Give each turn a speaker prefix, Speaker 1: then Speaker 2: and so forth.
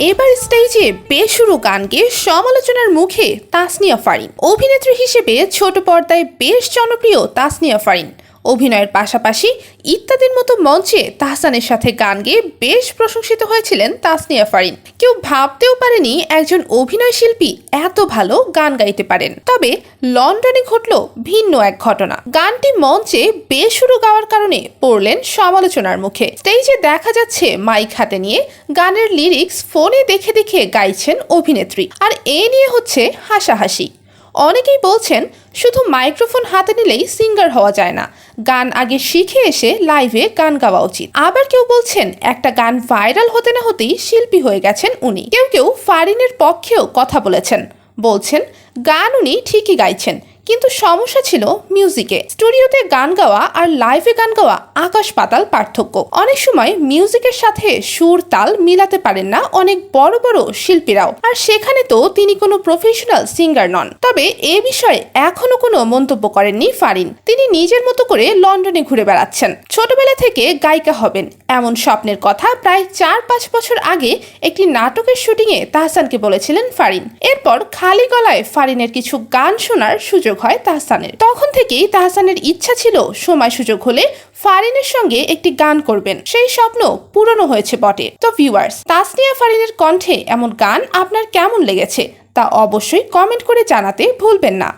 Speaker 1: মঞ্চে বেশুরু গানকে সমালোচনার মুখে তাসনিয়া ফারিন। অভিনেত্রী হিসেবে ছোট পর্দায় বেশ জনপ্রিয় তাসনিয়া ফারিন। অভিনয়ের পাশাপাশি ইত্যাদির মতো মঞ্চে তাহসানের সাথে গান গেয়ে বেশ প্রশংসিত হয়েছিলেন তাসনিয়া ফারিন। কেউ ভাবতেও পারেনি একজন অভিনয় শিল্পী এত ভালো গান গাইতে পারেন। তবে লন্ডনে ঘটল ভিন্ন এক ঘটনা। গানটি মঞ্চে বেসুরো গাওয়ার কারণে পড়লেন সমালোচনার মুখে। স্টেজে দেখা যাচ্ছে মাইক হাতে নিয়ে গানের লিরিক্স ফোনে দেখে দেখে গাইছেন অভিনেত্রী। আর এ নিয়ে হচ্ছে হাসাহাসি। অনেকেই বলছেন, শুধু মাইক্রোফোন হাতে নিলেই সিঙ্গার হওয়া যায় না। গান আগে শিখে এসে লাইভে গান গাওয়া উচিত। আবার কেউ বলছেন, একটা গান ভাইরাল হতে না হতেই শিল্পী হয়ে গেছেন উনি। কেউ কেউ ফারিনের পক্ষেও কথা বলেছেন। বলছেন, গান উনি ঠিকই গাইছেন কিন্তু সমস্যা ছিল মিউজিকে স্টুডিওতে গান গাওয়া আর লাইভে গান গাওয়া আকাশ পাতাল পার্থক্য। অনেক সময় মিউজিকের সাথে সুর তাল মিলাতে পারেন না অনেক বড় বড় শিল্পীরাও। আর সেখানে তো তিনি কোনো প্রফেশনাল সিঙ্গার নন। তবে এ বিষয়ে এখনও কোনো মন্তব্য করেননি ফারিন। তিনি নিজের মতো করে লন্ডনে ঘুরে বেড়াচ্ছেন। ছোটবেলা থেকে গায়িকা হবেন। এমন স্বপ্নের কথা প্রায় চার পাঁচ বছর আগে একটি নাটকের শুটিংয়ে তাহসানকে বলেছিলেন ফারিন। এরপর খালি গলায় ফারিনের কিছু গান শোনার সুযোগ হয় তাহসানের। তখন থেকেই তাহসানের ইচ্ছা ছিল সময় সুযোগ হলে ফারিনের সঙ্গে একটি গান করবেন। সেই স্বপ্ন পূরণ হয়েছে বটে। তো ভিউয়ার্স তাসনিয়া ফারিনের কণ্ঠে এমন গান আপনার কেমন লেগেছে তা অবশ্যই কমেন্ট করে জানাতে ভুলবেন না।